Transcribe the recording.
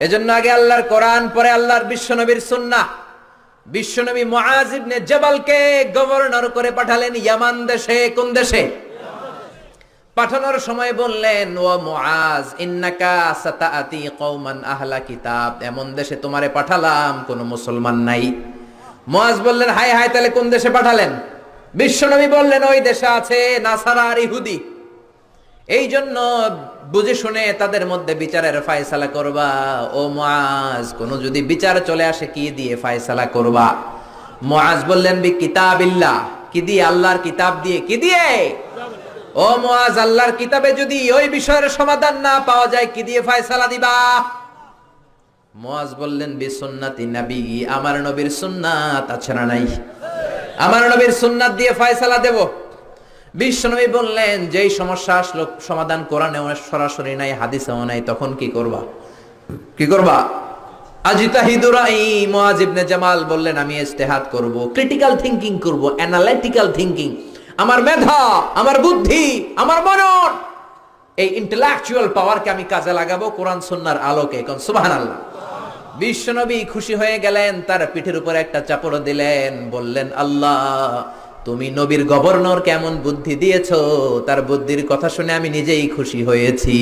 এজন্য আগে আল্লাহর কোরআন, পরে আল্লাহর বিশ্বনবীর সুন্নাহ। বিশ্বনবী মুআজ ইবনে জবালকে গভর্নর করে পাঠালেন ইয়ামান দেশে, কোন দেশে? পাঠানোর সময় বললেন, ও মুআজ, ইন্নাকা সাতাআতি কওমান আহলা কিতাব। এমন দেশে তোমারে পাঠালাম, কোন মুসলমান নাই। মুআজ বললেন হাই হাই তাহলে কোন দেশে পাঠালেন? বিশ্বনবী বললেন, ওই দেশে আছে নাসারা আর ইহুদি। এই জন্য বুঝে শুনে তাদের মধ্যে বিচারের ফায়সালা করবা। ও মুআজ, কোন যদি বিচার চলে আসে, কি দিয়ে ফায়সালা করবা? মুআজ বললেন, বি কিতাবিল্লাহ। কি দিয়ে? আল্লাহর কিতাব দিয়ে। কি দিয়ে? ও মুআজ, আল্লাহর কিতাবে যদি ওই বিষয়ের সমাধান না পাওয়া যায়, কি দিয়ে ফায়সালা দিবা? মুআজ বললেন, বি সুন্নাতি নবী, আমার নবীর সুন্নাত আছে না নাই? আমার নবীর সুন্নাত দিয়ে ফায়সালা দেব। বিশ্বনবী বললেন, যেই সমস্যা আসলো, সমাধান কোরআনে সরাসরি নাই, হাদিসেও নাই, তখন কি করবা? কি করবা? জামাল বললেন, আমি ইজতিহাদ করব ক্রিটিক্যাল থিংকিং করব অ্যানালিটিক্যাল থিংকিং আমার মেধা আমার বুদ্ধি, আমার মনন, এই ইন্টেলেকচুয়াল পাওয়ারকে আমি কাজে লাগাবো, কোরআন সুন্নাহর আলোকে কোন সুবহানাল্লাহ। বিশ্বনবী খুশি হয়ে গেলেন, তার পিঠের উপর একটা চাপড় দিলেন, বললেন, আল্লাহ তুমি নবীর গভর্নর কেমন বুদ্ধি দিয়েছ? তার বুদ্ধির কথা শুনে আমি নিজেই খুশি হয়েছি।